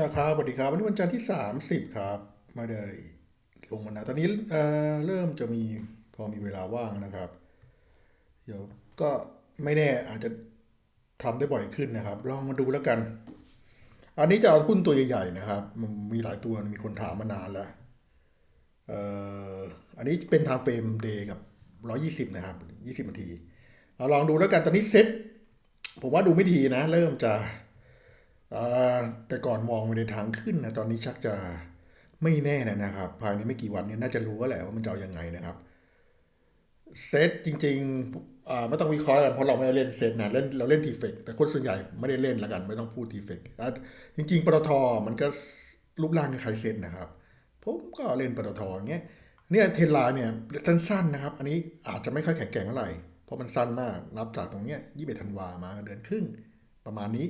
นะครับสวัสดีครับวันนี้วันจันทร์ที่ 30 ครับ ไม่ได้ลงมานานตอนนี้เอ่อเริ่มจะมีพอมีเวลาว่างนะครับ เดี๋ยวก็ไม่แน่อาจจะทำได้บ่อยขึ้นนะครับ ลองมาดูแล้วกัน อันนี้จะเอาหุ้นตัวใหญ่ๆนะครับ มันมีหลายตัวมีคนถามมานานแล้วเอ่ออันนี้เป็น time frame day กับ 120 นะครับ 20นาที เอาลองดูแล้วกันตอนนี้เซ็ตผมว่าดูไม่ดีนะ เริ่มจะ แต่ก่อนมองไปในทางขึ้นนะตอนนี้ชักจะไม่แน่นะครับ ภายในไม่กี่วันนี้น่าจะรู้แล้วแหละว่ามันจะอายังไงนะครับเซตจริงๆไม่ต้องวิเคราะห์กันเพราะเราไม่ได้เล่นเซตนะเล่นเราเล่นทีเฟกแต่คนส่วนใหญ่ไม่ได้เล่นละกัน ไม่ต้องพูดทีเฟกจริง ๆปตทมันก็รูปร่างคล้ายเซตนะครับ ผมก็เล่นปตทอย่างเงี้ยเนี่ยเทลน์เนี่ยสั้นๆนะครับ อันนี้อาจจะไม่ค่อยแข็งแกร่งเท่าไหร่เพราะมันสั้นมากนับจากตรงเนี้ย21ธันวามาเดือนครึ่งประมาณนี้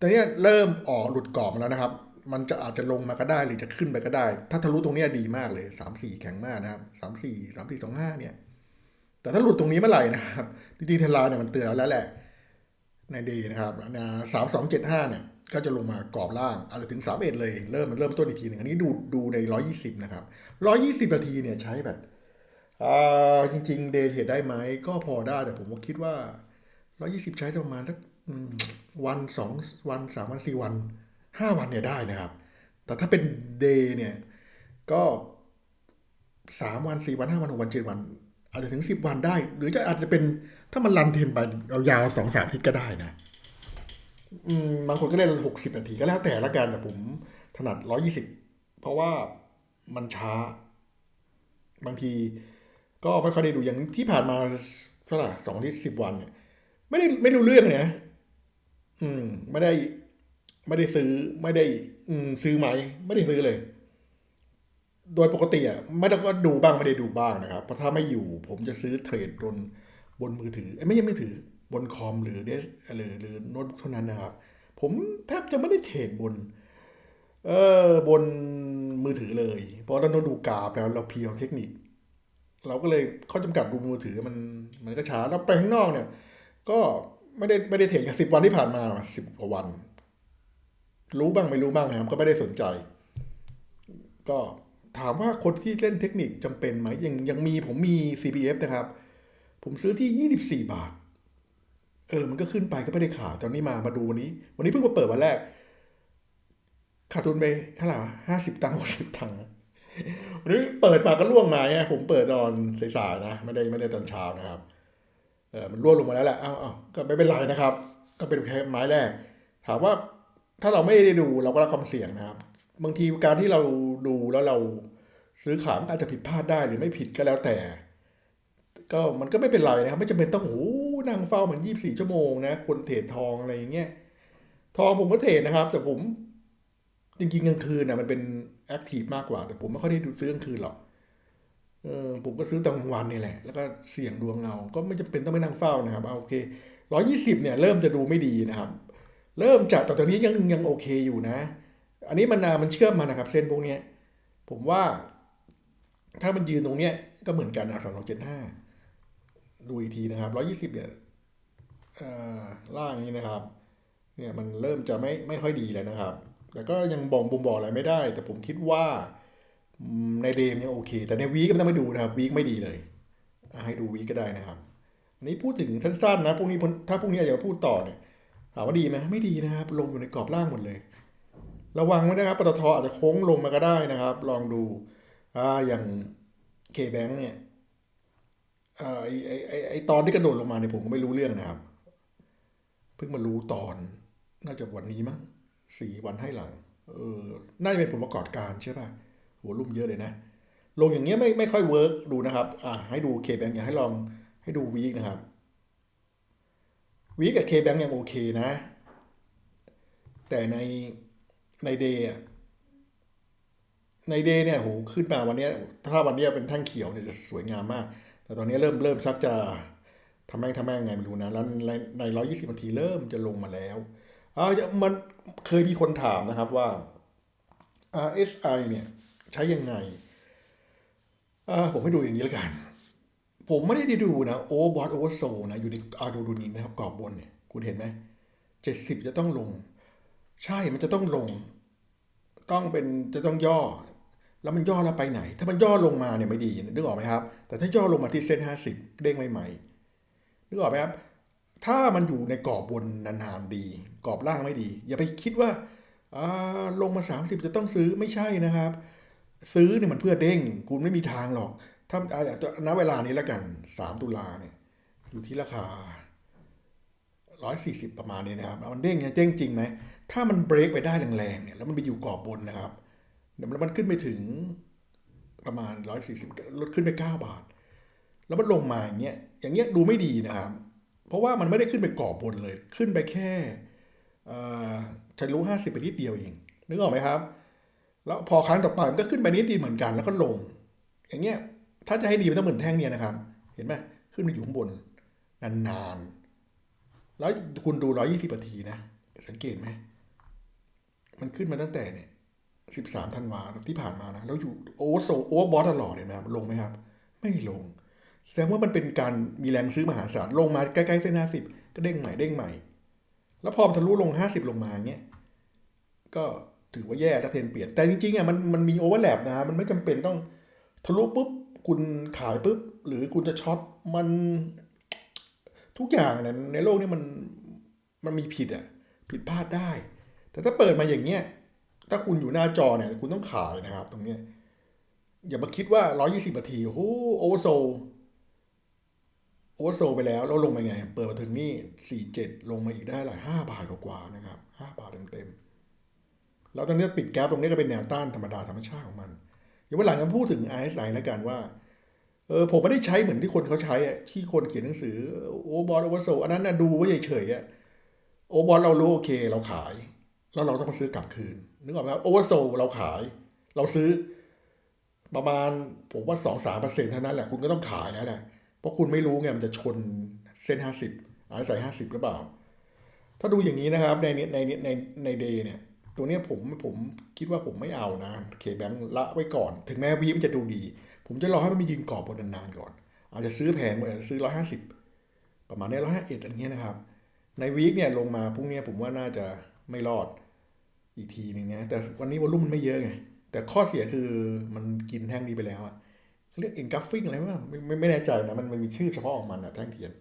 ตอนนี้เริ่มออกหลุดกรอบมาแล้วนะครับ มันจะอาจจะลงมาก็ได้หรือจะขึ้นไปก็ได้ ถ้าทะลุตรงนี้ดีมากเลยสามสี่แข็งมากนะครับสามสี่สามสี่สองห้าเนี่ย แต่ถ้าหลุดตรงนี้เมื่อไหร่นะครับ จริงๆเทลาเนี่ยมันเตือนแล้วแหละ ในดีนะครับสามสองเจ็ดห้าเนี่ย ก็จะลงมากรอบล่าง อาจจะถึงสามเอ็ดเลย เริ่มมันเริ่มต้นอีกทีหนึ่งอันนี้ดูดูในร้อยี่สิบนะครับร้อยี่สิบนาทีเนี่ยใช้แบบอ่าจริง ๆ เดย์เทรดได้ไหมก็พอได้แต่ผมก็คิดว่าร้อยี่สิบใช้ประมาณสักอืม วันสองวันสามวันสี่วันห้าวันเนี่ยได้นะครับ แต่ถ้าเป็นเดย์เนี่ยก็สามวันสี่วันห้าวันหกวันเจ็ดวัน อาจจะถึงสิบวันได้ หรือจะอาจจะเป็นถ้ามันรันเทนไปยาวสองสามทิตย์ก็ได้นะบางคนก็เล่นหกสิบนาทีก็แล้วแต่ละกันแต่ผมถนัดร้อยี่สิบเพราะว่ามันช้า บางทีก็ไม่ค่อยได้ดูอย่างที่ผ่านมาเท่าไหร่สองที่สิบวันเนี่ยไม่ได้ไม่รู้เรื่องเลยนะ อืม ไม่ได้ ไม่ได้ซื้อ ไม่ได้ อืม ซื้อไหม ไม่ได้ซื้อเลย โดยปกติอะไม่ต้องก็ดูบ้างไม่ได้ดูบ้างนะครับ เพราะถ้าไม่อยู่ ผมจะซื้อเทรดบนบนมือถือเอ้ไม่ใช่มือถือ บนคอมหรือเดสหรือหรือโน้ตบุ๊กเท่านั้นนะครับ ผมแทบจะไม่ได้เทรดบน เออบนมือถือเลย เพราะเราต้องดูกราฟแล้วเราเพียวเทคนิค เราก็เลยข้อจำกัดดูมือถือมันมันก็ช้าแล้วไปข้างนอกเนี่ย ก็ ไม่ได้ไม่ได้เทรดกันสิบวันที่ผ่านมาสิบกว่าวัน รู้บ้างไม่รู้บ้างนะครับก็ไม่ได้สนใจ ก็ถามว่าคนที่เล่นเทคนิคจำเป็นไหมยังยังมีผมมี CPF นะครับ ผมซื้อที่ยี่สิบสี่บาท เออ มันก็ขึ้นไปก็ไม่ได้ขาดตอนนี้มามาดูวันนี้ วันนี้เพิ่งมาเปิดวันแรกขาดทุนไปเท่าไหร่ห้าสิบตังค์หกสิบตังค์วันนี้เปิดมาก็ล่วงมาเนี่ยผมเปิดตอนสายๆนะ ไม่ได้ไม่ได้ตอนเช้านะครับ เออมันร่วงลงมาแล้วแหละอ้าวอ้าวก็ไม่เป็นไรนะครับ ก็เป็นแค่ไม้แรก ถามว่าถ้าเราไม่ได้ดูเราก็รับความเสี่ยงนะครับ บางทีการที่เราดูแล้วเราซื้อขายมันอาจจะผิดพลาดได้หรือไม่ผิดก็แล้วแต่ ก็มันก็ไม่เป็นไรนะครับ ไม่จำเป็นต้องโอ้นั่งเฝ้าเหมือนยี่บสี่ชั่วโมงนะคนเทรดทองอะไรอย่างเงี้ยทองผมก็เทรดนะครับ แต่ผมจริงๆกลางคืนนะมันเป็นแอคทีฟมากกว่า แต่ผมไม่ค่อยได้ดูซื้อกลางคืนหรอก เออผมก็ซื้อตอนกลางวันนี่แหละ แล้วก็เสี่ยงดวงเอาก็ไม่จำเป็นต้องไปนั่งเฝ้านะครับเอาโอเคร้อยี่สิบเนี่ยเริ่มจะดูไม่ดีนะครับ เริ่มจากแต่ตอนนี้ยังยังโอเคอยู่นะ อันนี้มันมันเชื่อมมานะครับ เส้นพวกเนี้ยผมว่า ถ้ามันยืนตรงเนี้ยก็เหมือนกันนะสองสองเจ็ดห้าดูอีกทีนะครับร้อยี่สิบเนี่ยล่างนี้นะครับ เนี่ยมันเริ่มจะไม่ไม่ค่อยดีแล้วนะครับ แต่ก็ยังบ่งบ่งบอกอะไรไม่ได้ แต่ผมคิดว่า ในเดมเนี่ยโอเค แต่ในวีก็ไม่ต้องไปดูนะครับวีคไม่ดีเลย ให้ดูวีคก็ได้นะครับอันนี้พูดถึงสั้นๆนะพวกนี้ถ้าพวกนี้อยากจะพูดต่อเนี่ยถามว่าดีไหมไม่ดีนะครับ ลงอยู่ในกรอบล่างหมดเลย ระวังไว้นะครับปตทอาจจะโค้งลงมาก็ได้นะครับ ลองดูอ่าอย่างเคแบงเนี่ยอ่าไอไอไอไอตอนที่กระโดดลงมาเนี่ยผมก็ไม่รู้เรื่องนะครับ เพิ่งมารู้ตอน น่าจะวันนี้มั้งสี่วันให้หลัง เออ น่าจะเป็นผลประกอบการใช่ป่ะ โหลุ่มเยอะเลยนะ ลงอย่างเงี้ยไม่ไม่ค่อยเวิร์กดูนะครับ อ่าให้ดูเคแบงอย่ากให้ลองให้ดูวีคนะครับวีคกับเคแบงยังโอเคนะ แต่ในในเดย์ในเดย์เนี่ยโหขึ้นมาวันนี้ถ้าวันนี้เป็นแท่งเขียวเนี่ยจะสวยงามมาก แต่ตอนนี้เริ่มเริ่มชักจะทำแม่งทำแม่งไงไม่รู้นะ แล้วในในร้อยี่สิบนาทีเริ่มจะลงมาแล้วอ่ามันเคยมีคนถามนะครับว่า RSI เนี่ย ใช้ยังไงอ่าผมให้ดูอย่างนี้แล้วกัน ผมไม่ได้ดูนะโอบอทโอเวอร์โซนะ อยู่ในอาดูดูนี้นะครับกรอบบนเนี่ย คุณเห็นไหมเจ็ดสิบจะต้องลง ใช่มันจะต้องลง ต้องเป็นจะต้องย่อ แล้วมันย่อแล้วไปไหน ถ้ามันย่อลงมาเนี่ยไม่ดีนึกออกไหมครับ แต่ถ้าย่อลงมาที่เส้น50เด้งใหม่ๆนึกออกไหมครับถ้ามันอยู่ในกรอบบนนานๆดี กรอบล่างไม่ดี อย่าไปคิดว่าอ่าลงมา 30 จะต้องซื้อไม่ใช่นะครับ ซื้อเนี่ยมันเพื่อเด้ง คุณไม่มีทางหรอก ถ้าอ่าณเวลานี้แล้วกัน3ตุลาเนี่ย อยู่ที่ราคา140ประมาณนี้นะครับ มันเด้งเนี่ยเด้งจริงไหม ถ้ามันเบรกไปได้แรงๆเนี่ย แล้วมันไปอยู่กรอบบนนะครับแล้วมันขึ้นไปถึงประมาณ140ลดขึ้นไป9บาท แล้วมันลงมาอย่างเงี้ย อย่างเงี้ยดูไม่ดีนะครับ เพราะว่ามันไม่ได้ขึ้นไปกรอบบนเลย ขึ้นไปแค่เอ่อทะลุ50ไปนิดเดียวเอง นึกออกไหมครับ แล้วพอครั้งต่อไปมันก็ขึ้นไปนิดเดียวเหมือนกันแล้วก็ลง อย่างเงี้ยถ้าจะให้ดีมันต้องเหมือนแท่งเนี่ยนะครับ เห็นไหมขึ้นไปอยู่ข้างบนนานๆแล้วคุณดู120นาทีนะ สังเกตไหมมันขึ้นมาตั้งแต่เนี่ย13ธันวาที่ผ่านมานะแล้วอยู่โอเวอร์โซโอเวอร์บอทตลอดเลยนะครับลงไหมครับ ไม่ลงแสดงว่ามันเป็นการมีแรงซื้อมหาศาลลงมาใกล้ๆเส้น50ก็เด้งใหม่เด้งใหม่ แล้วพอมทะลุลง50ลงมาเงี้ยก็ ถือว่าแย่ถ้าเทรนเปลี่ยน แต่จริงๆอะมันมันมีโอเวอร์แลปนะมันไม่จำเป็นต้องทะลุปุ๊บคุณขายปุ๊บ หรือคุณจะช็อตมันทุกอย่างเนี่ยในโลกนี้มันมันมีผิดอะผิดพลาดได้ แต่ถ้าเปิดมาอย่างเงี้ยถ้าคุณอยู่หน้าจอเนี่ยคุณต้องขายนะครับ ตรงเนี้ยอย่ามาคิดว่า 120นาทีโอ้โหโอเวอร์โซโอเวอร์โซไปแล้ว แล้วลงมาไง เปิดมาถึงนี่47 ลงมาอีกได้หลาย5บาทกว่าๆนะครับ 5 บาทเต็มๆ แล้วตอนนี้ปิดแก๊ปตรงนี้ก็เป็นแนวต้านธรรมดาธรรมชาติของมันอย่างวันหลังจะพูดถึง RSI แล้วกันว่าเออผมไม่ได้ใช้เหมือนที่คนเขาใช้ที่คนเขียนหนังสือโอบอลโอเวอร์โซอันนั้นนะดูไว้เฉยๆโอบอลเรารู้โอเคเราขาย แล้วเราต้องมาซื้อกลับคืนนึกออกไหมครับโอเวอร์โซเราขาย เราซื้อประมาณผมว่าสองสามเปอร์เซ็นต์เท่านั้นแหละคุณก็ต้องขายแล้วแหละเพราะคุณไม่รู้ไงมันจะชนเส้นห้าสิบอาใส่ห้าสิบหรือเปล่า ถ้าดูอย่างนี้นะครับในในในในเดย์เนี่ย ตัวเนี้ยผมผมคิดว่าผมไม่เอานะเคแบงละไว้ก่อน ถึงแม้วีมจะดูดี ผมจะรอให้มันมียืนกรอบบนนานๆก่อน อาจจะซื้อแพงอาจจะซื้อร้อยห้าสิบประมาณนี้ร้อยห้าเอ็ดอะไรเงี้ยนะครับ ในวีคเนี่ยลงมาพรุ่งนี้ผมว่าน่าจะไม่รอดอีกทีหนึงนะแต่วันนี้วอลุ่มมันไม่เยอะไงแต่ข้อเสียคือมันกินแท่งนี้ไปแล้วอะเขาเรียก engulfing อะไรวะไม่ไม่ไม่แน่ใจนะมันมันมีชื่อเฉพาะของมันอะแท่งเทียน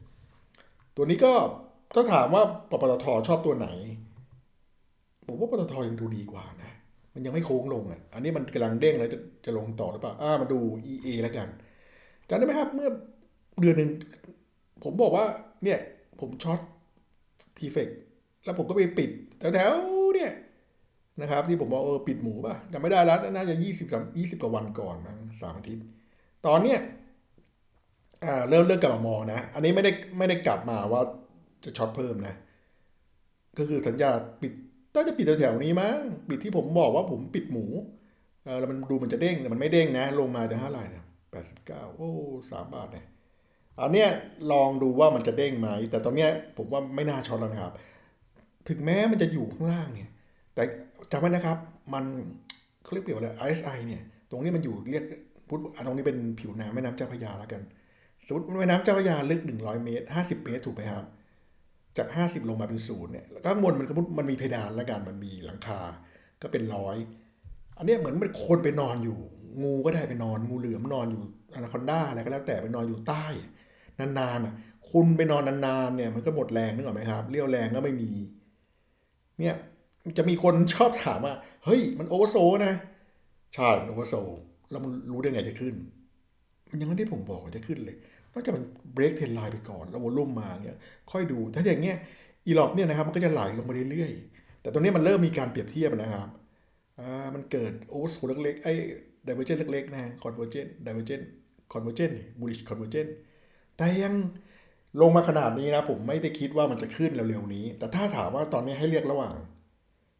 ตัวนี้ก็ถ้าถามว่าปตทชอบตัวไหน ผมว่าปตทยังดูดีกว่านะ มันยังไม่โค้งลงอะ อันนี้มันกำลังเด้งแล้วจะจะลงต่อหรือเปล่า อ่ามาดู EA แล้วกันจำได้ไหมครับ เมื่อเดือนหนึ่งผมบอกว่าเนี่ยผมช็อตทีเฟกแล้วผมก็ไปปิดแถวๆเนี่ยนะครับ ที่ผมบอกเออปิดหมูป่ะจำไม่ได้แล้วน่าจะยี่สิบสามยี่สิบกว่าวันก่อนมั้งสามอาทิตย์ ตอนเนี้ยอ่าเริ่มเริ่มกลับมามองนะ อันนี้ไม่ได้ไม่ได้กลับมาว่าจะช็อตเพิ่มนะ ก็คือสัญญาปิด น่าจะปิดแถวๆนี้มั้งปิดที่ผมบอกว่าผมปิดหมูเออแล้วมันดูมันจะเด้งแต่มันไม่เด้งนะ ลงมาจะเท่าไหร่นะแปดสิบเก้าโอ้สามบาทเนี่ยอันเนี้ยลองดูว่ามันจะเด้งไหม แต่ตอนเนี้ยผมว่าไม่น่าช็อตแล้วนะครับ ถึงแม้มันจะอยู่ข้างล่างเนี่ย แต่จำไว้นะครับ มันเขาเรียกเปรียบว่าอะไร ISI เนี่ย ตรงนี้มันอยู่เรียกพุทธตรงนี้เป็นผิวน้ำแม่น้ำเจ้าพระยาแล้วกัน สมมติแม่น้ำเจ้าพระยาลึก 100 เมตร 50 เมตรถูกไหมครับ จาก 50 ลงมาเป็นศูนย์เนี่ยแล้วก็ข้างบนมันก็มันมีเพดานแล้วกันมันมีหลังคาก็เป็นร้อยอันนี้เหมือนเป็นคนไปนอนอยู่ งูก็ได้ไปนอนงูเหลือมนอนอยู่อนาคอนด้าอะไรก็แล้วแต่ไปนอนอยู่ใต้ นานๆอะคุณไปนอนนานๆเนี่ยมันก็หมดแรงนึกออกไหมครับ เรี่ยวแรงก็ไม่มี เนี่ยจะมีคนชอบถามว่า เฮ้ย มันโอเวอร์โซนะใช่มันโอเวอร์โซแล้วมันรู้ได้ไงจะขึ้น มันยังไม่ได้ผมบอกจะขึ้นเลย กจากมันเบรกเทรนไลน์ไปก่อน แล้ววอลุ่มมาเนี่ยค่อยดู ถ้าอย่างเงี้ยอีลอบเนี่ยนะครับมันก็จะไหลลงมาเรื่อยๆ แต่ตรงนี้มันเริ่มมีการเปรียบเทียบนะครับอ่ามันเกิดโอเวอร์โซลเล็กๆไอ้ไดเวอร์เจนเล็กๆนะคอนเวอร์เจนไดเวอร์เจนคอนเวอร์เจนบูลิชคอนเวอร์เจนแต่ยังลงมาขนาดนี้นะ ผมไม่ได้คิดว่ามันจะขึ้นเร็วๆนี้ แต่ถ้าถามว่าตอนนี้ให้เลือกระหว่าง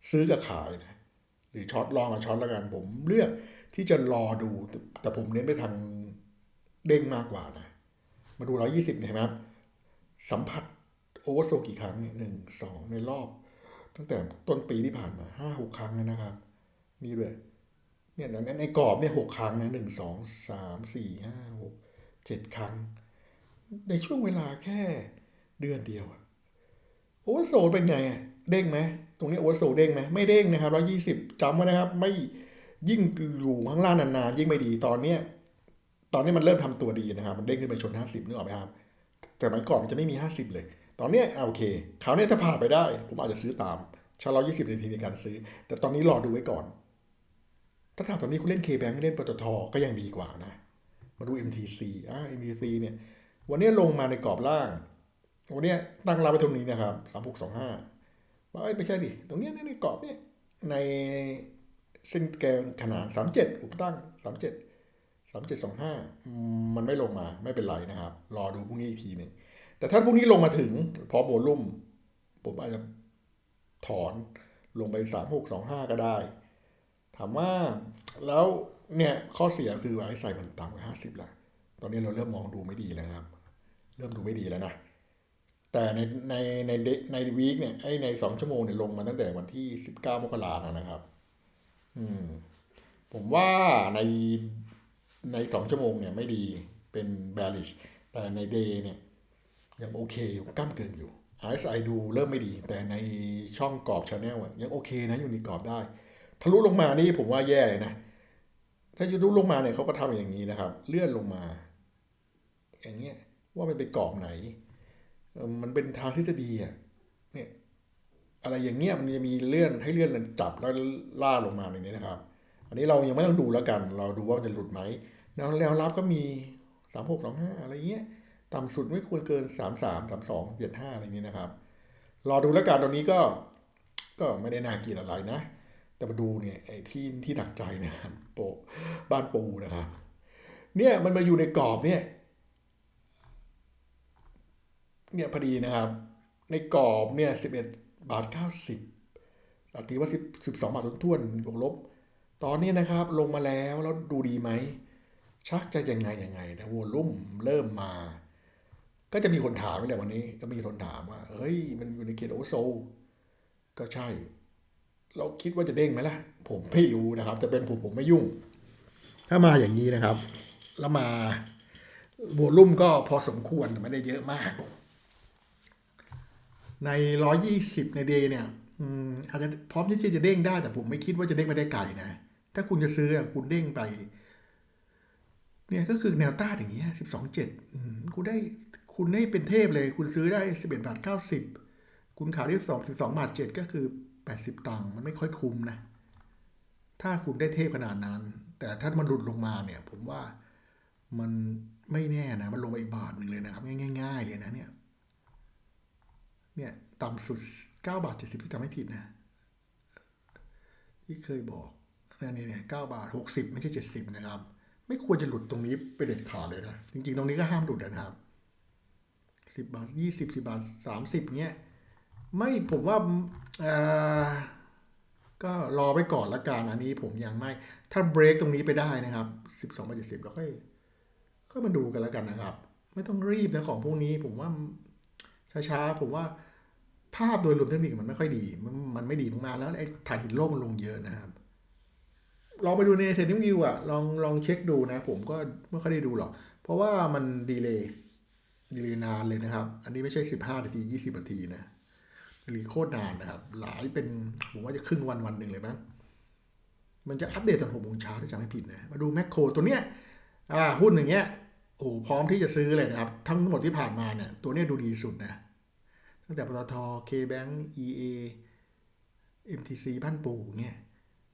ซื้อกับขายนะหรือช็อตลองกับช็อตแล้วกันผมเลือกที่จะรอดู แต่ผมเน้นไปทางเด้งมากกว่านะ มาดูร้อยี่สิบเห็นไหมครับ สัมผัสโอเวอร์โซกี่ครั้งเนี่ยหนึ่งสองในรอบ ตั้งแต่ต้นปีที่ผ่านมาห้าหกครั้งแล้วนะครับ นี่ด้วยเนี่ยในในกรอบเนี่ยหกครั้งนะหนึ่งสองสามสี่ห้าหกเจ็ดครั้ง ในช่วงเวลาแค่เดือนเดียวอะโอเวอร์โซเป็นไงอะเด้งไหมตรงนี้โอเวอร์โซเด้งไหมไม่เด้งนะครับร้อยี่สิบจำไว้นะครับ ไม่ยิ่งอยู่ข้างล่างนานๆยิ่งไม่ดีตอนเนี้ย ตอนนี้มันเริ่มทำตัวดีนะครับ มันเด้งขึ้นไปชนห้าสิบนึกออกไหมครับ แต่เมื่อก่อนมันจะไม่มีห้าสิบเลย ตอนนี้โอเคคราวเนี้ยถ้าผ่านไปได้ ผมอาจจะซื้อตามชาร้อยี่สิบนาทีในการซื้อ แต่ตอนนี้รอดูไว้ก่อน ถ้าถามตอนนี้คุณเล่น K-Bank เล่นปตทก็ยังดีกว่านะ มาดู MTC อ่า MTC เนี่ย วันนี้ลงมาในกรอบล่าง วันนี้ตั้งรับไปตรงนี้นะครับสามหกสองห้าว่าเอ้ไม่ใช่ดิ ตรงเนี้ยในกรอบเนี่ยในเส้นแกนขนานสามเจ็ดผมตั้งสามเจ็ด สามเจ็ดสองห้ามันไม่ลงมาไม่เป็นไรนะครับ รอดูพรุ่งนี้อีกทีหนึงแต่ถ้าพรุ่งนี้ลงมาถึงพร้อมโวลุ่ม ผมอาจจะถอนลงไปสามหกสองห้าก็ได้ ถามว่าแล้วเนี่ยข้อเสียคือไอ้ใส่มันต่ำกว่าห้าสิบละตอนนี้เราเริ่มมองดูไม่ดีแล้วครับ เริ่มดูไม่ดีแล้วนะแต่ในในในเดในวีคเนี่ยไอ้ในสองชั่วโมงเนี่ยลงมาตั้งแต่วันที่สิบเก้ามกราคมนะครับ อืม ผมว่าใน ในสองชั่วโมงเนี่ยไม่ดีเป็น bearish แต่ใน day เนี่ยยังโอเคอยู่ก้ามเกินอยู่ RSI ดูเริ่มไม่ดี แต่ในช่องกรอบ channel อะยังโอเคนะอยู่ในกรอบได้ ทะลุลงมานี่ผมว่าแย่เลยนะ ถ้าทะลุลงมาเนี่ยเขาก็ทำอย่างนี้นะครับ เลื่อนลงมา อย่างเงี้ยว่ามันเป็นกรอบไหน มันเป็นทางที่จะดีอะเนี่ยอะไรอย่างเงี้ยมันจะมีเลื่อนให้เลื่อนจับแล้วล่าลงมาอย่างนี้นะครับ อันนี้เรายังไม่ต้องดูแล้วกัน เราดูว่ามันจะหลุดไหมแนวแนวรับก็มีสามหกสองห้าอะไรเงี้ย ต่ำสุดไม่ควรเกินสามสามสามสองเจ็ดห้าอะไรอย่างนี้นะครับ รอดูแล้วกันตอนนี้ก็ก็ไม่ได้น่าเกลียดอะไรนะ แต่มาดูเนี่ยไอ้ที่ที่หนักใจนะครับโปบ้านปูนะครับ เนี่ยมันมาอยู่ในกรอบเนี่ยเนี่ยพอดีนะครับ ในกรอบเนี่ยสิบเอ็ดบาทเก้าสิบตีว่าสิบสิบสองบาทท้วนบวกลบ ตอนนี้นะครับลงมาแล้วแล้วดูดีไหม ชักจะยังไงยังไงนะวอลุ่มเริ่มมา ก็จะมีคนถามไปแหละวันนี้ ก็มีคนถามว่าเฮ้ยมันอยู่ในเกณฑ์โอโซก็ใช่ เราคิดว่าจะเด้งไหมล่ะ ผมไม่รู้นะครับแต่เป็นผมผมไม่ยุ่ง ถ้ามาอย่างนี้นะครับ แล้วมาโวลุ่มก็พอสมควรแต่ไม่ได้เยอะมาก ในร้อยี่สิบในเดย์เนี่ยอืมอาจจะพร้อมที่จะเด้งได้แต่ผมไม่คิดว่าจะเด้งไปได้ไกลนะ ถ้าคุณจะซื้อคุณเด้งไป เนี่ยก็คือแนวต้านอย่างเงี้ยสิบสองเจ็ดคุณได้คุณได้เป็นเทพเลย คุณซื้อได้สิบเอ็ดบาทเก้าสิบคุณขายได้สองสิบสองบาทเจ็ดก็คือแปดสิบตังค์มันไม่ค่อยคุ้มนะ ถ้าคุณได้เทพขนาดนั้น แต่ถ้ามันหลุดลงมาเนี่ย ผมว่ามันไม่แน่นะ มันลงไปอีกบาทหนึ่งเลยนะครับ ง่ายๆเลยนะเนี่ย เนี่ยต่ำสุดเก้าบาทเจ็ดสิบที่จำไม่ผิดนะ ที่เคยบอก เนี่ยเนี่ยเก้าบาทหกสิบไม่ใช่เจ็ดสิบนะครับ ไม่ควรจะหลุดตรงนี้ไปเด็ดขาดเลยนะ จริงๆ ตรงนี้ก็ห้ามหลุดนะครับสิบบาทยี่สิบสิบาทสามสิบเนี้ยไม่ผมว่าอ่อก็รอไปก่อนละกันอันนี้ผมยังไม่ ถ้าเบรกตรงนี้ไปได้นะครับสิบสองบาทเจ็ดสิบเราค่อยก็มาดูกันล้วกันนะครับ ไม่ต้องรีบนะของพวกนี้ผมว่าช้าๆผมว่าภาพโดยรวมเทคนิคมันไม่ค่อยดี มันไม่ดีมากๆแล้วไอ้ถ่านหินโลกมันลงเยอะนะครับ ลองไปดูในเทรดดิ้งวิวอะลองลองเช็คดูนะ ผมก็ไม่ค่อยได้ดูหรอก เพราะว่ามันดีเลย์ดีเลย์นานเลยนะครับ อันนี้ไม่ใช่สิบห้านาทียี่สิบนาทีนะดีเลยโคตรนานนะครับ หลายเป็นผมว่าจะครึ่งวันวันหนึ่งเลยมั้งมันจะอัปเดตตอนหกโมงเช้าถ้าจำไม่ผิดนะมาดูแมคโครตัวเนี้ยอ่าหุ้นอย่างเงี้ยโอ้พร้อมที่จะซื้อเลยนะครับ ทั้งหมดที่ผ่านมาเนี่ยตัวเนี้ยดูดีสุดนะ ตั้งแต่ปตท K-Bank EA MTC บ้านปูเงี้ย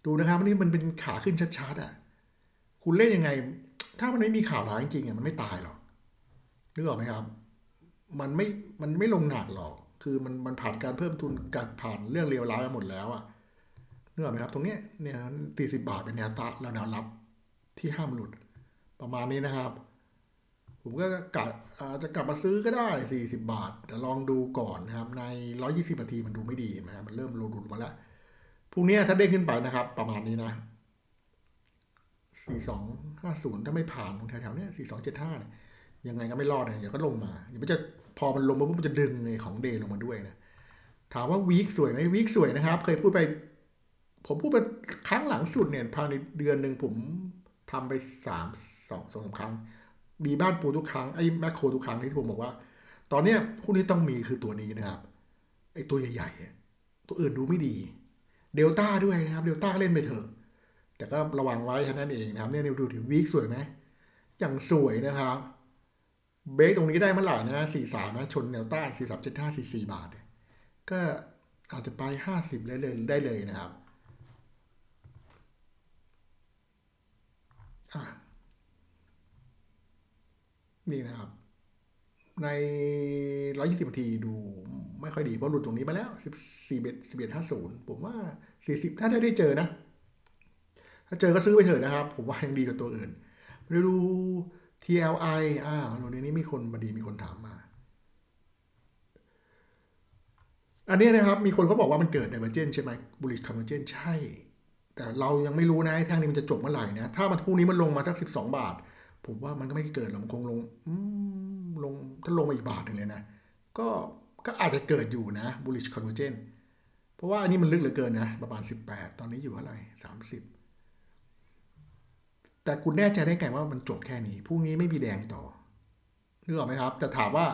ดูนะครับวันนี้มันเป็นขาขึ้นชัดๆอะ คุณเล่นยังไง ถ้ามันไม่มีข่าวร้ายจริงๆอะมันไม่ตายหรอกนึกออกไหมครับ มันไม่มันไม่ลงหนักหรอก คือมันมันผ่านการเพิ่มทุนการผ่านเรื่องเลวร้ายมาหมดแล้วอะนึกออกไหมครับ ตรงเนี้ยเนี่ยตีสิบบาทเป็นแนวตะแล้วแนวรับที่ห้ามหลุด ประมาณนี้นะครับ ผมก็กะจะกลับมาซื้อก็ได้ 40 บาท แต่ลองดูก่อนนะครับ ใน 120นาทีมันดูไม่ดีนะครับมันเริ่มโลดุดมาแล้ว พรุ่งนี้ถ้าเด้งขึ้นไปนะครับ ประมาณนี้นะ 4250 ถ้าไม่ผ่านตรงแถวๆเนี้ย4275เนี่ยยังไงก็ไม่รอดนะเดี๋ยวก็ลงมาเดี๋ยวมันจะพอมันลงมาปุ๊บมันจะดึงในของเดย์ลงมาด้วยนะ ถามว่าวีคสวยไหมวีคสวยนะครับ เคยพูดไป ผมพูดไปครั้งหลังสุดเนี่ยภายในเดือนหนึ่งผมทำไปสามสองสองสามครั้ง มีบ้านปูทุกครั้งไอ้แมคโครทุกครั้งที่ผมบอกว่า ตอนเนี้ยคู่นี้ต้องมีคือตัวนี้นะครับไอ้ตัวใหญ่ๆตัวอื่นดูไม่ดี เดลต้าด้วยนะครับ เดลต้าก็เล่นไปเถอะ แต่ก็ระวังไว้เท่านั้นเองนะครับเนี่ยดูถึงวีคสวยไหมอย่างสวยนะครับ เบรกตรงนี้ได้เมื่อไหร่นะสี่สามนะชนแนวต้าสี่สามเจ็ดห้าสี่สี่บาท ก็อาจจะไปห้าสิบได้เลยได้เลยนะครับนี่นะครับ ในร้อยยี่สิบนาทีดู ไม่ค่อยดีเพราะหลุดตรงนี้มาแล้วสิบสี่เบ็ดสิบเอ็ดห้าศูนย์ผมว่าสี่สิบถ้าได้เจอนะ ถ้าเจอก็ซื้อไปเถอะนะครับ ผมว่ายังดีกว่าตัวอื่นไปดู TLI อ่าตรงนี้มีคนมาดีมีคนถามมา อันนี้นะครับ มีคนเขาบอกว่ามันเกิด divergence ใช่ไหม bullish convergence ใช่ แต่เรายังไม่รู้นะไอ้ทางนี้มันจะจบเมื่อไหร่นะ ถ้ามันพรุ่งนี้มันลงมาสักสิบสองบาท ผมว่ามันก็ไม่เกิดหรอกมันคงลงลงถ้าลงมาอีกบาทหนึ่งเลยนะ ก็ ก็อาจจะเกิดอยู่นะ bullish convergence เพราะว่าอันนี้มันลึกเหลือเกินนะ ประมาณ 18 ตอนนี้อยู่เท่าไหร่ 30 แต่คุณแน่ใจได้ไงว่ามันจบแค่นี้พรุ่งนี้ไม่มีแดงต่อนึกออกไหมครับ แต่ถามว่า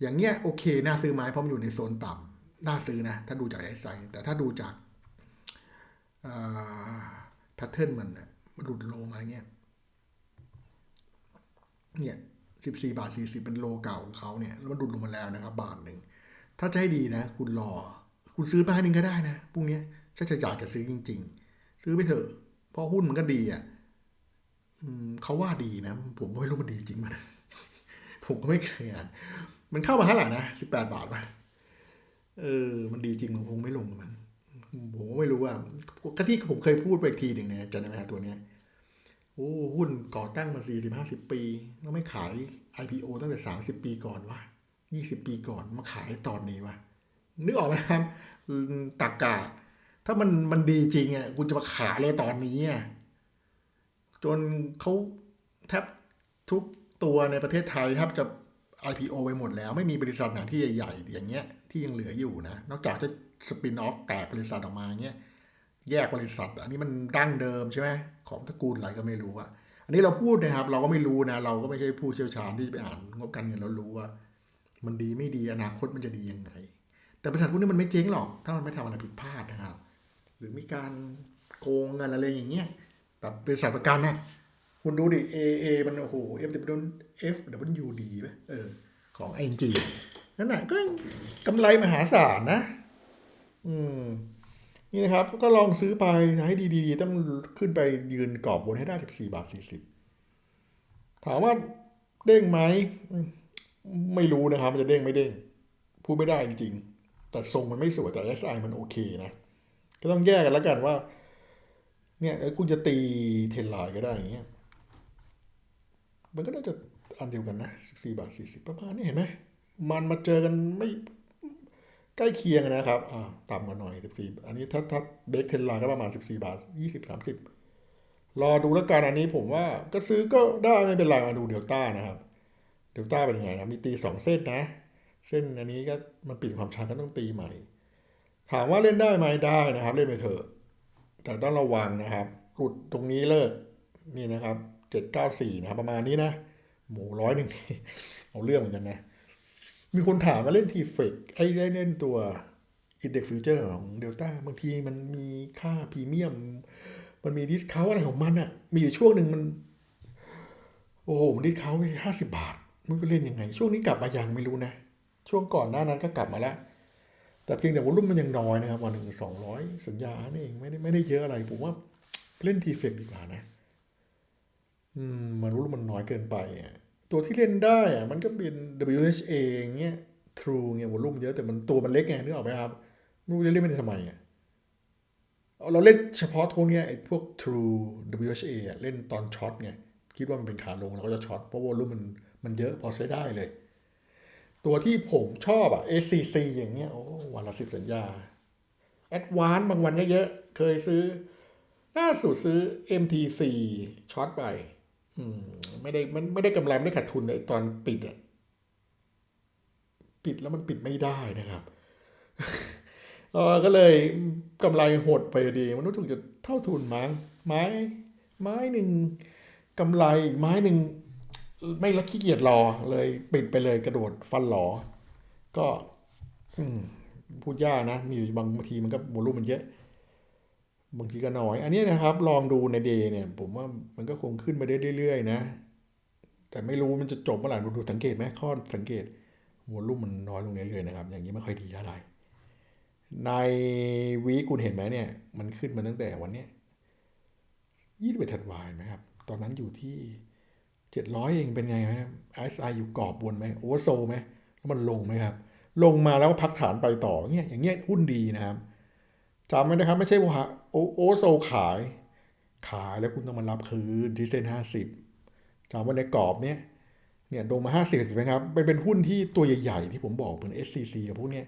อย่างเงี้ยโอเค น่าซื้อไหมเพราะมันอยู่ในโซนต่ำน่าซื้อนะ ถ้าดูจากไอ้ไซแต่ถ้าดูจากแพทเทิร์นมันนะมันหลุดโลมาเงี้ยเนี่ยสิบสี่บาทสี่สิบเป็นโลเก่าของเขาเนี่ย แล้วมันดุดลงมาแล้วนะครับ บาทหนึ่ง ถ้าจะให้ดีนะ คุณรอ คุณซื้อมานหนึ่งก็ได้นะพรุ่งนี้ถ้าจะอยากจะซื้อจริง ๆ ซื้อไปเถอะเพราะหุ้นมันก็ดีอะเขาว่าดีนะ ผมไม่รู้มันดีจริงมันผมก็ไม่เคยอ่านมันเข้ามาเท่าไหร่นะสิบแปดบาทป่ะเออ มันดีจริงผมคงไม่ลงมันผมก็ไม่รู้ว่าก็ที่ผมเคยพูดไปทีหนึ่งนี่ยจำได้ไหมฮะตัวเนี้ยโอ้หุ้นก่อตั้งมาสี่สิบห้าสิบปี แล้วไม่ขาย IPO ตั้งแต่สามสิบปีก่อนวะ ยี่สิบปีก่อนมาขายตอนนี้วะนึกออกไหมครับตักกะถ้ามันมันดีจริงอะคุณจะมาขายเลยตอนนี้อะจนเขาแทบทุกตัวในประเทศไทยแทบจะ IPO ไปหมดแล้ว ไม่มีบริษัทไหนที่ใหญ่ๆ อย่างเงี้ยที่ยังเหลืออยู่นะ นอกจากจะสปินออฟแตกบริษัทออกมาเงี้ยแยกบริษัท อันนี้มันดั้งเดิมใช่ไหมของตระกูลอะไรก็ไม่รู้อะอันนี้เราพูดนะครับ เราก็ไม่รู้นะ เราก็ไม่ใช่ผู้เชี่ยวชาญที่ไปอ่านงบการเงินเรารู้ว่า มันดีไม่ดีอนาคตมันจะดียังไง แต่บริษัทพวกนี้มันไม่เจ๊งหรอก ถ้ามันไม่ทำอะไรผิดพลาดนะครับ หรือมีการโกงเงินอะไรอย่างเงี้ยแบบบริษัทประกันนะคุณดูดิ A A มันโอ้โห F W F W D ไหมเออ ของ I N G นั่นน่ะก็กำไรมหาศาลนะ อืม นี่นะครับ ก็ลองซื้อไปให้ดีๆ ต้องขึ้นไปยืนกรอบบนให้ได้ 14 บาท 40 ถามว่าเด้งไหม ไม่รู้นะครับ มันจะเด้งไม่เด้ง พูดไม่ได้จริงๆ แต่ทรงมันไม่สวยแต่ SI มันโอเคนะ ก็ต้องแยกกันแล้วกันว่า เนี่ยคุณจะตีเทนไลน์ก็ได้อย่างเงี้ย มันก็น่าจะอันเดียวกันนะ14บาท40 ประมาณนี้เห็นไหม มันมาเจอกันไม่ใกล้เคียงนะครับ อ่า ต่ำกว่าหน่อย 14 อันนี้ถ้าถ้าเบรกเทนไลน์ก็ประมาณ 14 บาท 20 30 รอดูแล้วกันอันนี้ผมว่าก็ซื้อก็ได้ไม่เป็นไรมาดูเดลต้านะครับ เดลต้าเป็นยังไงนะมีตีสองเส้นนะ เส้นอันนี้ก็มันปิดความชันก็ต้องตีใหม่ ถามว่าเล่นได้ไหมได้นะครับ เล่นไปเถอะ แต่ต้องระวังนะครับหลุดตรงนี้เลิกนี่นะครับ794นะครับ ประมาณนี้นะ หมูร้อยหนึ่งเอาเรื่องเหมือนกันนะ มีคนถามมาเล่นทีเฟกไอ้ได้เล่นตัว Index Future ของเดลต้าบางทีมันมีค่าพรีเมียม มันมีดิสคาวอะไรของมันอะมีอยู่ช่วงหนึ่งมัน โอ้โหมดิสคาวไปห้าสิบบาท มันก็เล่นยังไง ช่วงนี้กลับมายังไม่รู้นะ ช่วงก่อนหน้านั้นก็กลับมาแล้ว แต่เพียงแต่วอลุ่มมันยังน้อยนะครับวันหนึ่งสองร้อยสัญญานี่เองไม่ได้ไม่ได้เยอะอะไร ผมว่าเล่นทีเฟกดีกว่านะ อืมมันวอลุ่มมันน้อยเกินไปอะตัวที่เล่นได้อะมันก็เป็น WHA อย่างเงี้ย True เงี้ยวอลุ่มเยอะแต่มันตัวมันเล็กไงนึกออกไหมครับไม่รู้จะเล่นมันทำไมอะเราเล่นเฉพาะพวกเนี้ยไอ้พวก True WHA เล่นตอนช็อตไง คิดว่ามันเป็นขาลงเราก็จะช็อตเพราะวอลุ่มมันมันเยอะพอใช้ได้เลย ตัวที่ผมชอบอะ SCC อย่างเงี้ยโอ้วันละสิบสัญญา Advance บางวันเยอะเคยซื้อล่าสุดซื้อ MT4 ช็อตไปอืมไม่ได้มันไม่ได้กำไรไม่ได้ขาดทุนเลยตอนปิดอะปิดแล้วมันปิดไม่ได้นะครับเออก็เลยกำไรหดไปดี มันรู้สึกจะเท่าทุนมั้งไม้ไม้หนึ่ง กำไรอีกไม้หนึ่งไม่ละขี้เกียจรอเลยปิดไปเลยกระโดดฟันหลอ ก็อพูดยากนะ มีอยู่บางบางทีมันก็โวลูมมันเยอะ บางทีก็น้อย อันนี้นะครับ ลองดูในเดย์เนี่ย ผมว่ามันก็คงขึ้นไปได้เรื่อยๆนะ แต่ไม่รู้มันจะจบเมื่อไหร่ดูดูสังเกตไหมข้อสังเกตวอลลุ่มมันน้อยลงเรื่อยๆนะครับ อย่างนี้ไม่ค่อยดีเท่าไหร่ในวีคคุณเห็นไหมเนี่ย มันขึ้นมาตั้งแต่วันเนี้ย21ธันวาเห็นไหมครับ ตอนนั้นอยู่ที่700เองเป็นไงครับ RSI อยู่กรอบบนไหมโอเวอร์โซไหมแล้วมันลงไหมครับ ลงมาแล้วก็พักฐานไปต่อเนี่ยอย่างเงี้ยหุ้นดีนะครับจำไว้นะครับ ไม่ใช่ว่าโอโอเวอร์โซขาย ขายแล้วคุณต้องมารับคืนที่เส้น50จำไว้ในกรอบเนี้ยเนี่ยลงมา50เห็นไหมครับเป็นเป็นหุ้นที่ตัวใหญ่ๆ ที่ผมบอกเหมือน SCC กับพวกเนี้ย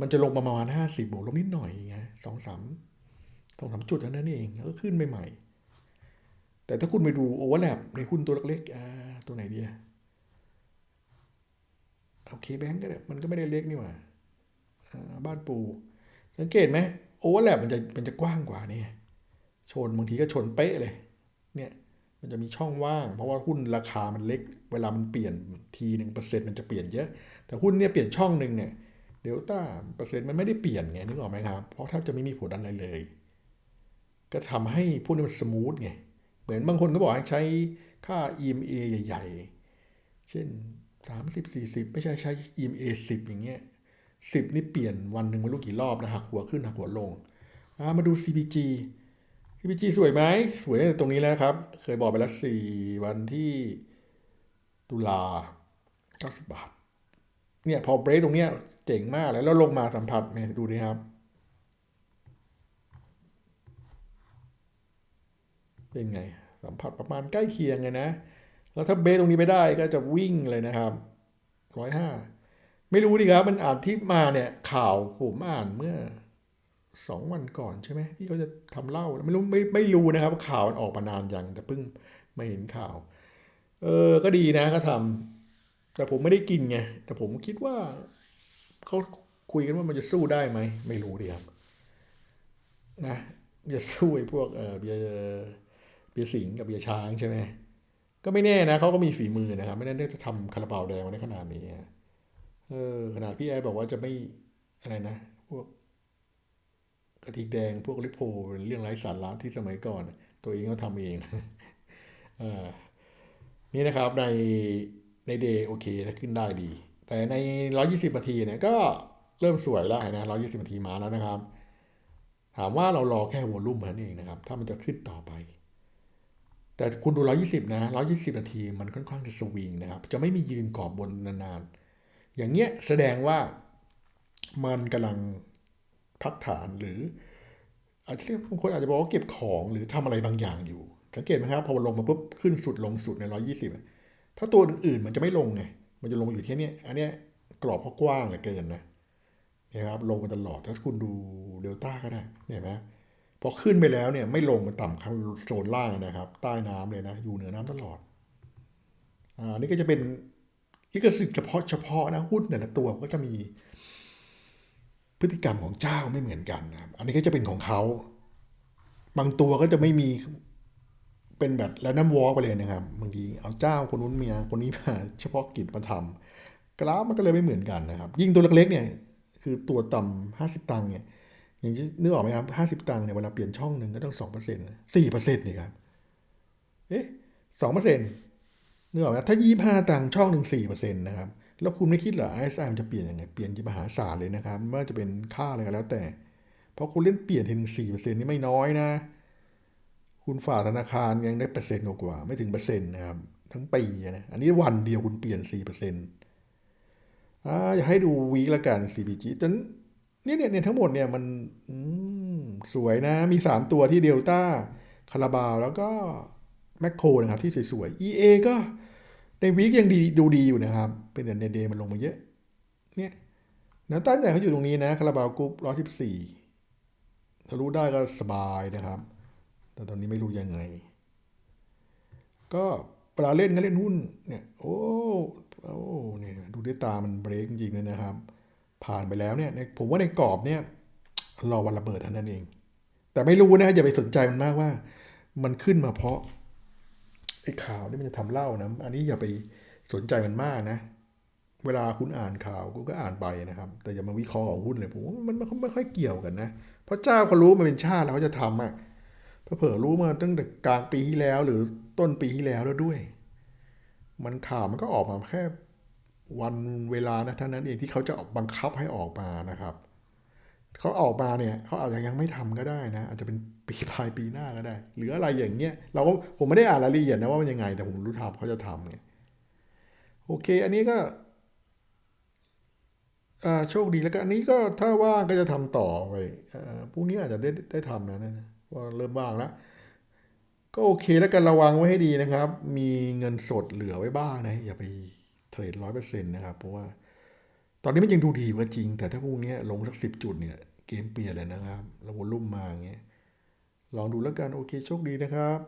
มันจะลงประมาณ50บวกลงนิดหน่อยไงสองสามสองสามจุดเท่านั้นเองแล้วก็ขึ้นใหม่ๆ แต่ถ้าคุณไปดูโอเวอร์แลปในหุ้นตัวเล็กๆตัวไหนดีอะโอเคแบงก์ก็ได้มันก็ไม่ได้เล็กนี่หว่าบ้านปูสังเกตไหมโอเวอร์แลปมันจะมันจะกว้างกว่านี่ชนบางทีก็ชนเป๊ะเลย เนี่ยมันจะมีช่องว่าง เพราะว่าหุ้นราคามันเล็ก เวลามันเปลี่ยนทีหนึ่งเปอร์เซ็นต์มันจะเปลี่ยนเยอะ แต่หุ้นเนี่ยเปลี่ยนช่องหนึ่งเนี่ยเดลต้าเปอร์เซ็นต์มันไม่ได้เปลี่ยนไงนึกออกไหมครับ เพราะแทบจะไม่มีผลอะไรเลย ก็ทำให้พวกนี้มันสมูทไง เหมือนบางคนก็บอกใช้ค่า EMA ใหญ่ ๆ เช่น 30 40 ไม่ใช่ใช้ EMA 10 อย่างเงี้ยสิบนี่เปลี่ยนวันหนึ่งไม่รู้กี่รอบนะหักหัวขึ้นหักหัวลง มาดู CPG CPG สวยไหมสวยตรงนี้แล้วครับ เคยบอกไปแล้วสี่วันที่ตุลา 90 บาทเนี่ยพอเบรกตรงเนี้ยเจ๋งมากเลยแล้วลงมาสัมผัสเนี่ยดูดิครับ เป็นไง สัมผัสประมาณใกล้เคียงเลยนะ แล้วถ้าเบรกตรงนี้ไปได้ก็จะวิ่งเลยนะครับร้อยห้าไม่รู้ดิครับมันอ่านที่มาเนี่ยข่าวผมอ่านเมื่อสองวันก่อนใช่ไหมที่เขาจะทำเล้าไม่รู้ไม่ไม่รู้นะครับว่าข่าวมันออกมานานยังแต่เพิ่งไม่เห็นข่าว เออก็ดีนะก็ทำแต่ผมไม่ได้กินไงแต่ผมคิดว่าเขาคุยกันว่ามันจะสู้ได้ไหมไม่รู้ดิครับนะจะสู้ไอ้พวกเออเบียร์ เบียร์สิงกับเบียร์ช้างใช่ไหมก็ไม่แน่นะเขาก็มีฝีมือนะครับ ไม่แน่จะทำคาราบาวแดงมาได้ขนาดนี้เออขนาดพี่ไอ้บอกว่าจะไม่อะไรนะ พวกกระทิงแดงพวกลิโพเป็นเรื่องไร้สาระที่สมัยก่อน ตัวเองก็ทำเองเออนี่นะครับในในเดย์โอเคถ้าขึ้นได้ดี แต่ใน 120นาทีเนี่ยก็เริ่มสวยแล้วนะ120นาทีมาแล้วนะครับ ถามว่าเรารอแค่วอลลุ่มเท่านั้นเองนะครับ ถ้ามันจะขึ้นต่อไป แต่คุณดู 120 นะ 120 นาทีมันค่อนข้างจะสวิงนะครับ จะไม่มียืนกรอบบนนานๆ อย่างเงี้ยแสดงว่ามันกำลังพักฐานหรืออาจจะเรียกบางคนอาจจะบอกว่าเก็บของหรือทำอะไรบางอย่างอยู่ สังเกตไหมครับพอมันลงมาปุ๊บขึ้นสุดลงสุดใน 120 ถ้าตัวอื่นๆมันจะไม่ลงไงมันจะลงอยู่ที่นี้อันเนี้ยกรอบเขากว้างเหลือเกินนะนะครับลงมาตลอดถ้าคุณดูเดลต้าก็ได้เนี่ยไหม พอขึ้นไปแล้วเนี่ยไม่ลงมาต่ำข้างโซนล่างนะครับ ใต้น้ำเลยนะ อยู่เหนือน้ำตลอดอ่านี่ก็จะเป็นอีกสิทธิ์เฉพาะเฉพาะนะหุ้นแต่ละตัวก็จะมีพฤติกรรมของเจ้าไม่เหมือนกันนะครับ อันนี้ก็จะเป็นของเขา บางตัวก็จะไม่มีเป็นแบบแล้วน้ำวอล์กไปเลยนะครับ บางทีเอาเจ้าคนนู้นเมียคนนี้มาเฉพาะกิจมาทำกราฟมันก็เลยไม่เหมือนกันนะครับ ยิ่งตัวเล็กๆเนี่ยคือตัวต่ำห้าสิบตังค์เนี่ย อย่างที่นึกออกไหมครับห้าสิบตังค์เนี่ยเวลาเปลี่ยนช่องหนึ่งก็ต้องสองเปอร์เซ็นต์สี่เปอร์เซ็นต์นี่ครับ เอ๊ะสองเปอร์เซ็นต์นึกออกไหมถ้ายี่ห้าตังค์ช่องหนึ่งสี่เปอร์เซ็นต์นะครับ แล้วคุณไม่คิดเหรอ ISI มันจะเปลี่ยนยังไง เปลี่ยนจะมหาศาลเลยนะครับไม่ว่าจะเป็นค่าอะไรก็แล้วแต่ เพราะคุณเล่นเปลี่ยนทีหนึ่งสี่เปอร์เซ็นต์นี่ไม่น้อยนะ คุณฝากธนาคารยังได้เปอร์เซ็นต์กว่าไม่ถึงเปอร์เซ็นต์นะครับทั้งปีนะ อันนี้วันเดียวคุณเปลี่ยนสี่เปอร์เซ็นต์อ่าอยากให้ดูวีคละกัน CPG จน เนี่ยเนี่ยเนี่ยทั้งหมดเนี่ยมันสวยนะ มีสามตัวที่เดลต้าคาราบาว แล้วก็แมคโครนะครับ ที่สวยๆ EA ก็ในวีคยังดีดูดีอยู่นะครับ เป็นแต่ในเดย์มันลงมาเยอะ เนี่ยแนวต้านใหญ่เขาอยู่ตรงนี้นะคาราบาวกรุ๊ปร้อยสิบสี่ถ้ารู้ได้ก็สบายนะครับ แต่ตอนนี้ไม่รู้ยังไง ก็เวลาเล่นก็เล่นหุ้นเนี่ย โอ้โอ้เนี่ยดูด้วยตามันเบรกจริงๆเลยนะครับ ผ่านไปแล้วเนี่ยผมว่าในกรอบเนี่ยรอวันระเบิดเท่านั้นเอง แต่ไม่รู้นะอย่าไปสนใจมันมากว่า มันขึ้นมาเพราะไอ้ข่าวนี่มันจะทำเล่านะอันนี้อย่าไปสนใจมันมากนะ เวลาคุณอ่านข่าวคุณก็อ่านไปนะครับ แต่อย่ามาวิเคราะห์ของหุ้นเลยผมมันไม่ค่อยเกี่ยวกันนะเพราะเจ้าเขารู้มันเป็นชาติแล้วเขาจะทำอะเผลอรู้มาตั้งแต่กลางปีที่แล้วหรือต้นปีที่แล้วแล้วด้วย มันข่าวมันก็ออกมาแค่ วันเวลานะท่านั้นเองที่เขาจะออกบังคับให้ออกมานะครับเขาออกมาเนี่ยเขาอาจจะยังไม่ทำก็ได้นะ อาจจะเป็นปีปลายปีหน้าก็ได้ หรืออะไรอย่างเงี้ยเราก็ผมไม่ได้อ่านรายละเอียดนะว่ามันยังไง แต่ผมรู้ทำเขาจะทำไงโอเค อันนี้ก็โชคดีแล้วก็อันนี้ก็ถ้าว่างก็จะทำต่อไปอพรุ่งนี้อาจจะได้ได้ทำนะนะว่าเริ่มว่างแล้วก็โอเคแล้วกันระวังไว้ให้ดีนะครับ มีเงินสดเหลือไว้บ้างนะอย่าไป เทรดร้อยเปอร์เซ็นต์นะครับ เพราะว่าตอนนี้มันยังดูดีกว่าจริง แต่ถ้าพรุ่งนี้ลงสักสิบจุดเนี่ยเกมเปลี่ยนเลยนะครับ แล้ววอลุ่มมาอย่างเงี้ยลองดูแล้วกันโอเคโชคดีนะครับ